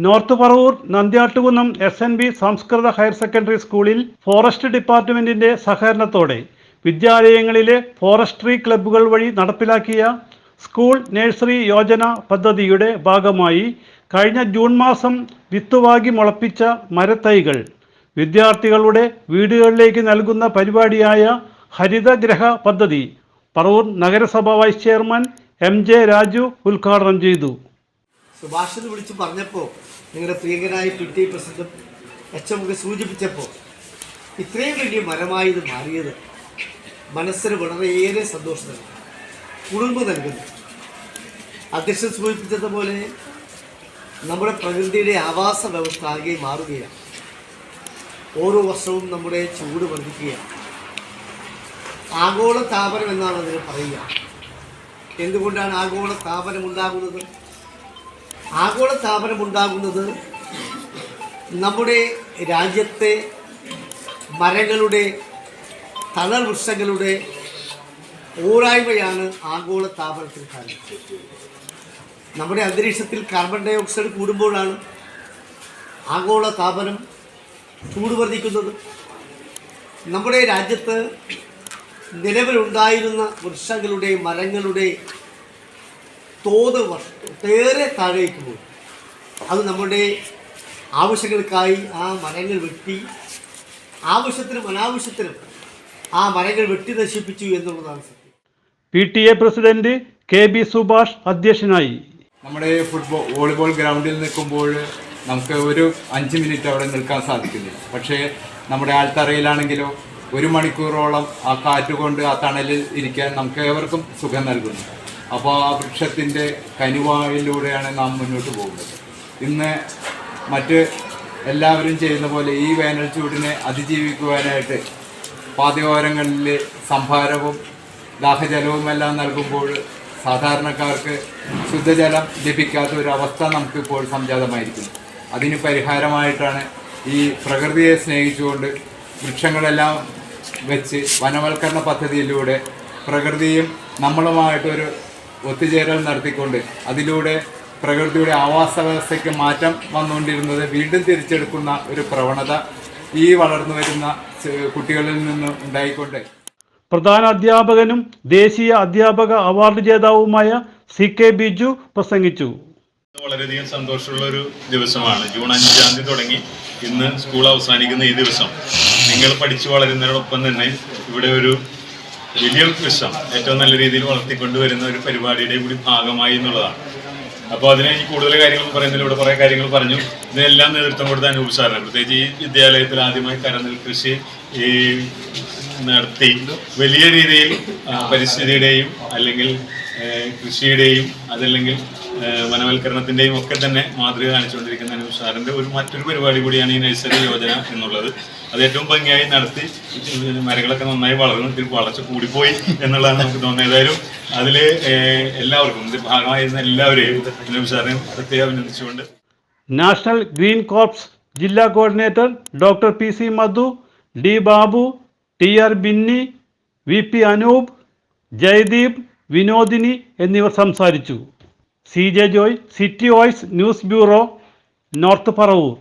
North Paravur Nandyattukunnam S N B സംസ്കൃത higher secondary സ്കൂളിൽ forest ഡിപ്പാർട്ട്മെന്റിന്റെ സഹകരണത്തോടെ വിദ്യാലയങ്ങളിലെ ഫോറസ്ട്രി ക്ലബ്ബുകൾ വഴി നടപ്പിലാക്കിയ സ്കൂൾ നഴ്സറി യോജന പദ്ധതിയുടെ ഭാഗമായി കഴിഞ്ഞ ജൂൺ മാസം വിത്തുവാകി മുളപ്പിച്ച മരത്തൈകൾ വിദ്യാർത്ഥികളുടെ വീടുകളിലേക്ക് നൽകുന്ന പരിപാടിയായ ഹരിതഗ്രഹ പദ്ധതി പറവൂർ നഗരസഭ vice chairman M J Raju ഉദ്ഘാടനം ചെയ്തു. സുഭാഷ് എന്ന് വിളിച്ച് പറഞ്ഞപ്പോൾ നിങ്ങളുടെ പ്രിയങ്കരായ പി ടി പ്രസിഡന്റും എച്ച് എം സൂചിപ്പിച്ചപ്പോൾ ഇത്രയും വലിയ മരമായത് മാറിയത് മനസ്സിന് വളരെയേറെ സന്തോഷം നൽകുന്നു കുളിർമ നൽകുന്നു. അധ്യക്ഷൻ സൂചിപ്പിച്ചതുപോലെ നമ്മുടെ പ്രകൃതിയുടെ ആവാസ വ്യവസ്ഥ ആകെ മാറുകയാണ്. ഓരോ വർഷവും നമ്മുടെ ചൂട് വർദ്ധിക്കുകയാണ്. ആഗോള താപനം എന്നാണ് അതിന് പറയുക. എന്തുകൊണ്ടാണ് ആഗോള താപനം ഉണ്ടാകുന്നത്? ആഗോള താപനം ഉണ്ടാകുന്നത് നമ്മുടെ രാജ്യത്തെ മരങ്ങളുടെ തണൽ വൃക്ഷങ്ങളുടെ പോരായ്മയാണ് ആഗോള താപനത്തിന് കാരണം നമ്മുടെ അന്തരീക്ഷത്തിൽ കാർബൺ ഡൈ ഓക്സൈഡ് കൂടുമ്പോഴാണ് ആഗോള താപനം ചൂട് വർദ്ധിക്കുന്നത്. നമ്മുടെ രാജ്യത്ത് നിലവിലുണ്ടായിരുന്ന വൃക്ഷങ്ങളുടെ മരങ്ങളുടെ തോത് ഏറെ താഴേക്ക് പോയി. അത് നമ്മുടെ ആവശ്യങ്ങൾക്കായി ആ മരങ്ങൾ വെട്ടി ആവശ്യത്തിനും അനാവശ്യത്തിനും ആ മരങ്ങൾ വെട്ടി നശിപ്പിച്ചു എന്നുള്ളതാണ് സത്യം. P T A president K B Subhash അധ്യക്ഷനായി. നമ്മുടെ ഫുട്ബോൾ വോളിബോൾ ഗ്രൗണ്ടിൽ നിൽക്കുമ്പോൾ നമുക്ക് ഒരു അഞ്ച് മിനിറ്റ് അവിടെ നിൽക്കാൻ സാധിക്കുന്നില്ല. പക്ഷേ നമ്മുടെ ആൾത്തറയിലാണെങ്കിലോ ഒരു മണിക്കൂറോളം ആ കാറ്റുകൊണ്ട് ആ തണലിൽ ഇരിക്കാൻ നമുക്ക് ഏവർക്കും സുഖം നൽകുന്നു. അപ്പോൾ ആ വൃക്ഷത്തിന്റെ കനുവായിലൂടെയാണ് നാം മുന്നോട്ട് പോകുന്നത്. ഇന്ന് മറ്റ് എല്ലാവരും ചെയ്യുന്ന പോലെ ഈ വേനൽ ചൂടിനെ അതിജീവിക്കുവാനായിട്ട് പാതയോരങ്ങളിൽ സംഭാരവും ദാഹജലവും എല്ലാം നൽകുമ്പോൾ സാധാരണക്കാർക്ക് ശുദ്ധജലം ലഭിക്കാത്ത ഒരു അവസ്ഥ നമുക്കിപ്പോൾ സംജാതമായിരിക്കുന്നു. അതിന് പരിഹാരമായിട്ടാണ് ഈ പ്രകൃതിയെ സ്നേഹിച്ചുകൊണ്ട് വൃക്ഷങ്ങളെല്ലാം വെച്ച് വനവൽക്കരണ പദ്ധതിയിലൂടെ പ്രകൃതിയും നമ്മളുമായിട്ടൊരു ഒത്തുചേരൽ നടത്തിക്കൊണ്ട് അതിലൂടെ പ്രകൃതിയുടെ ആവാസ വ്യവസ്ഥയ്ക്ക് മാറ്റം വന്നുകൊണ്ടിരുന്നത് വീണ്ടും തിരിച്ചെടുക്കുന്ന ഒരു പ്രവണത ഈ വളർന്നു വരുന്ന കുട്ടികളിൽ നിന്ന് ഉണ്ടായിക്കൊണ്ട്. പ്രധാന അധ്യാപകനും ദേശീയ അധ്യാപക അവാർഡ് ജേതാവുമായ സി കെ ബിജു പ്രസംഗിച്ചു. വളരെയധികം സന്തോഷമുള്ള ഒരു ദിവസമാണ്. ജൂൺ അഞ്ചാം തീയതി തുടങ്ങി. ഇന്ന് സ്കൂൾ അവസാനിക്കുന്ന ഈ ദിവസം. നിങ്ങൾ പഠിച്ചു വളരുന്നതിനോടൊപ്പം തന്നെ ഇവിടെ ഒരു വലിയ വൃക്ഷം ഏറ്റവും നല്ല രീതിയിൽ വളർത്തിക്കൊണ്ടുവരുന്ന ഒരു പരിപാടിയുടെ കൂടി ഭാഗമായി എന്നുള്ളതാണ്. അപ്പോൾ അതിനെ ഈ കൂടുതൽ കാര്യങ്ങൾ പറയുന്നതിൽ ഇവിടെ കുറേ കാര്യങ്ങൾ പറഞ്ഞു. ഇതിനെല്ലാം നേതൃത്വം കൊടുത്ത അനൂപ് പ്രത്യേകിച്ച് ഈ വിദ്യാലയത്തിൽ ആദ്യമായി കരനെൽ കൃഷി ഈ നടത്തി വലിയ രീതിയിൽ പരിസ്ഥിതിയുടെയും അല്ലെങ്കിൽ കൃഷിയുടെയും അതല്ലെങ്കിൽ വനവൽക്കരണത്തിന്റെയും ഒക്കെ തന്നെ മാതൃക കാണിച്ചുകൊണ്ടിരിക്കുന്ന സാറിന്റെ ഒരു മറ്റൊരു പരിപാടി കൂടിയാണ് ഈ നഴ്സറി യോജന എന്നുള്ളത്. അത് ഏറ്റവും ഭംഗിയായി നടത്തി. മരങ്ങളൊക്കെ നന്നായി വളർന്നു. വളർച്ച കൂടിപ്പോയി എന്നുള്ളതാണ് നമുക്ക് തോന്നുന്നത്. ഏതായാലും അതിൽ എല്ലാവർക്കും ഇത് ഭാഗമായിരുന്ന എല്ലാവരെയും സാറിനെ പ്രത്യേകം അഭിനന്ദിച്ചുകൊണ്ട്. നാഷണൽ ഗ്രീൻ കോർപ്സ് ജില്ലാ coordinator doctor P C Madhu D Babu T R Binny V P Anoop Jayadeep Vinodini എന്നിവർ സംസാരിച്ചു. C J Joy city voice news bureau north Paravur